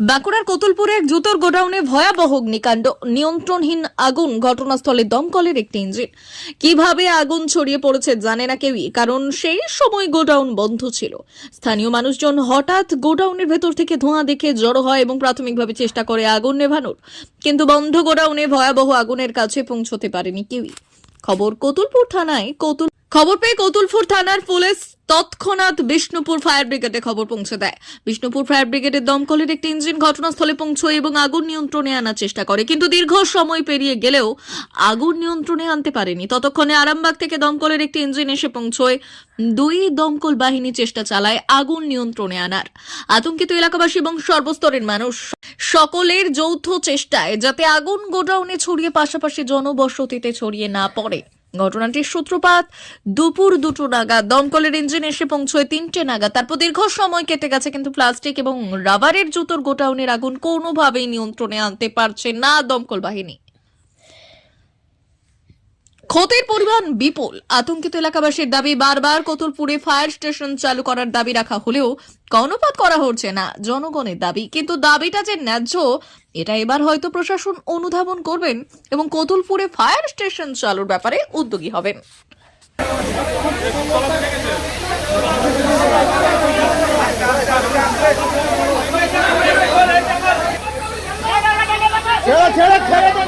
বাঁকুড়ার কতুলপুরে এক জুতোর গোডাউনে ভয়াবহ অগ্নিকাণ্ড। নিয়ন্ত্রণহীন আগুন ঘটনাস্থলে দমকলের একটি ইঞ্জিন। কীভাবে আগুন ছড়িয়ে পড়েছে জানে না কেউই, কারণ সেই সময় গোডাউন বন্ধ ছিল। স্থানীয় মানুষজন হঠাৎ গোডাউনের ভেতর থেকে ধোঁয়া দেখে জড়ো হয় এবং প্রাথমিকভাবে চেষ্টা করে আগুন নেভানোর। কিন্তু বন্ধ গোডাউনে ভয়াবহ আগুনের কাছে পৌঁছতে পারেনি কেউই। খবর কতুলপুর থানায় কতুল খবর পেয়ে কতুলপুর থানার পুলিশ তৎক্ষণাৎ বিষ্ণুপুর ফায়ার ব্রিগেডে খবর পৌঁছে দেয়। বিষ্ণুপুর ফায়ার ব্রিগেডের দমকলের একটি ইঞ্জিন ঘটনাস্থলে পৌঁছয় এবং আগুন নিয়ন্ত্রণে আনার চেষ্টা করে। কিন্তু দীর্ঘ সময় পেরিয়ে গেলেও আগুন নিয়ন্ত্রণে আনতে পারেনি। ততক্ষণে আরামবাগ থেকে দমকলের একটি ইঞ্জিন এসে পৌঁছয়। দুই দমকল বাহিনী চেষ্টা চালায় আগুন নিয়ন্ত্রণে আনার। আতঙ্কিত এলাকাবাসী এবং সর্বস্তরের মানুষ সকলের যৌথ চেষ্টায় যাতে আগুন গোডাউনে ছড়িয়ে পাশাপাশি জনবসতিতে ছড়িয়ে না পড়ে। ঘটনাটির সূত্রপাত, দুপুর দুটো নাগা দমকলের ইঞ্জিন এসে পৌঁছয় তিনটে নাগা তারপর দীর্ঘ সময় কেটে গেছে, কিন্তু প্লাস্টিক এবং রাবারের জুতোর গোটাউনের আগুন কোনোভাবেই নিয়ন্ত্রণে আনতে পারছে না দমকল বাহিনী। ক্ষতির পরিমাণ বিপুল। আতঙ্কিত এলাকাবাসীর দাবি, বারবার কতুলপুরে ফায়ার স্টেশন চালু করার দাবি রাখা হলেও কর্ণপাত করা হচ্ছে না জনগণের দাবি। কিন্তু দাবিটা যে ন্যায্য, এটা এবার হয়তো প্রশাসন অনুধাবন করবেন এবং কতুলপুরে ফায়ার স্টেশন চালুর ব্যাপারে উদ্যোগী হবেন ছেড়ে ছেড়ে ছেড়ে দে।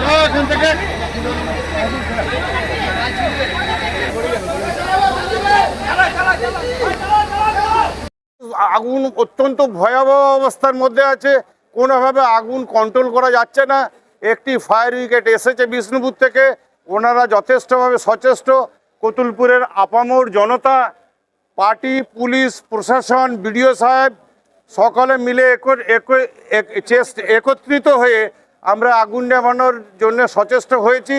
যাও এখান থেকে আগুন অত্যন্ত ভয়াবহ অবস্থার মধ্যে আছে। কোনোভাবে আগুন কন্ট্রোল করা যাচ্ছে না। একটি ফায়ার উইকেট এসেছে বিষ্ণুপুর থেকে। ওনারা যথেষ্টভাবে সচেষ্ট। কতুলপুরের আপামোর জনতা, পার্টি, পুলিশ, প্রশাসন, বিডিও সাহেব সকলে মিলে একত্রিত হয়ে আমরা আগুন নেভানোর জন্য সচেষ্ট হয়েছি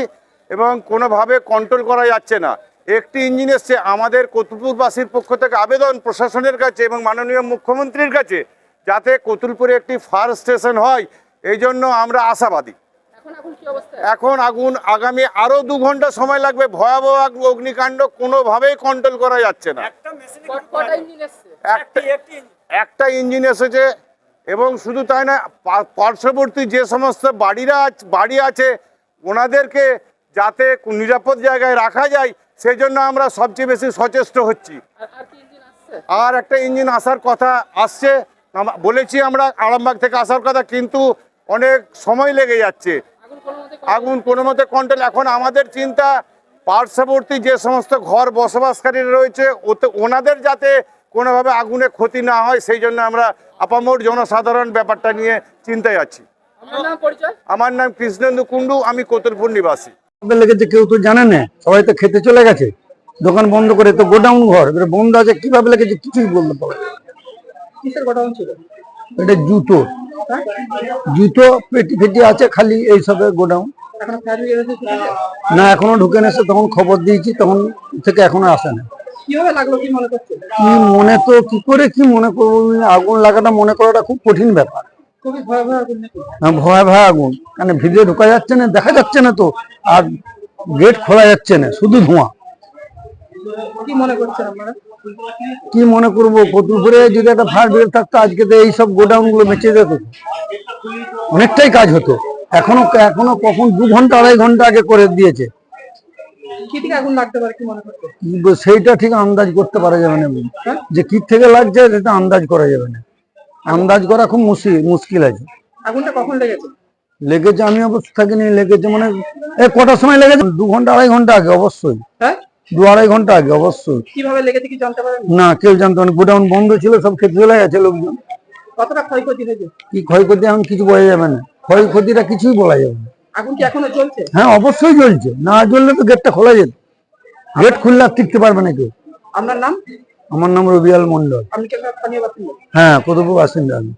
এবং কোনোভাবে কন্ট্রোল করা যাচ্ছে না। একটি ইঞ্জিন এসছে আমাদের কতুলপুরবাসীর পক্ষ থেকে আবেদন প্রশাসনের কাছে এবং মাননীয় মুখ্যমন্ত্রীর কাছে যাতে কতুলপুরে একটি ফায়ার স্টেশন হয়। এই জন্য আমরা আশাবাদী। এখন আগুন আগামী আরও দু ঘণ্টা সময় লাগবে। ভয়াবহ অগ্নিকাণ্ড কোনোভাবেই কন্ট্রোল করা যাচ্ছে না। একটা একটা ইঞ্জিন এসেছে এবং শুধু তাই না পার্শ্ববর্তী যে সমস্ত বাড়িরা বাড়ি আছে ওনাদেরকে যাতে নিরাপদ জায়গায় রাখা যায় সেই জন্য আমরা সবচেয়ে বেশি সচেষ্ট হচ্ছি। আর একটা ইঞ্জিন আসার কথা আসছে বলেছি আমরা আরামবাগ থেকে আসার কথা কিন্তু অনেক সময় লেগে যাচ্ছে। আগুন কোনো মতে কন্ট্রোল এখন আমাদের চিন্তা পার্শ্ববর্তী যে সমস্ত ঘর বসবাসকারীরা রয়েছে ওতে ওনাদের যাতে কোনোভাবে আগুনে ক্ষতি না হয় সেই জন্য আমরা আপামোর জনসাধারণ ব্যাপারটা নিয়ে চিন্তায় আছি। আমার নাম কৃষ্ণেন্দু কুণ্ডু আমি কতুলপুর নিবাসী। আপনাদের লেগেছে কেউ তো জানে না সবাই তো খেতে চলে গেছে। দোকান বন্ধ করে তো গোডাউন ঘর এবারে বন্ধ আছে কীভাবে লেগেছে কিছুই বলতে ছিল? এটা জুতো। জুতো পেটি ফেটি আছে খালি এইসবের গোডাউন। না এখনও ঢুকে নেছে তখন খবর দিয়েছি তখন থেকে এখনও আসে না। কি মনে তো কি করে কি মনে করব? আগুন লাগাটা মনে করাটা খুব কঠিন ব্যাপার। ভয়াবহ আগুন হ্যাঁ, ভয় ভয় আগুন। কারণ ভিতরে ঢোকা যাচ্ছে না? দেখা যাচ্ছে না তো। আর গেট খোলা যাচ্ছে না শুধু ধোঁয়া। কি মনে করছেন আপনারা? কি মনে করব? কতুলপুরে যদি একটা ফায়ার ব্রিগেড থাকতো আজকে তো এইসব গোডাউনগুলো বেঁচে যেত। অনেকটাই কাজ হতো। এখনও এখনও কখন দু ঘণ্টা আড়াই ঘণ্টা আগে করে দিয়েছে। সেইটা ঠিক আন্দাজ করতে পারা যাবে না। যে কি থেকে লাগছে সেটা আন্দাজ করা যাবে না। আন্দাজ করা খুব মুশকিল মুশকিল আছে। আগুনটা কখন লেগেছে? লেগেছে আমি অবশ্য থাকিনি লেগেছে মানে এ কটার সময় লেগেছে? দু ঘণ্টা আড়াই ঘণ্টা আগে অবশ্যই। হ্যাঁ? দু আড়াই ঘণ্টা আগে অবশ্যই। কীভাবে লেগেছে কি জানতে পারেন না কেউ জানতো না গোডাউন বন্ধ ছিল সব খেতে চলে গেছে লোকজন। কতটা ক্ষয়ক্ষতি হয়েছে? কি ক্ষয়ক্ষতি এখন কিছু বোঝা যাবে না। ক্ষয়ক্ষতিটা কিছুই বলা যাবে না। আগুন কি এখনও চলছে হ্যাঁ অবশ্যই জ্বলছে। না জ্বললে তো গেটটা খোলা যেত। গেট খুললে আর টিকতে পারবে না কেউ। আপনার নাম? আমার নাম রবিয়াল মন্ডল হ্যাঁ কতপুর বাসিন্দা আমি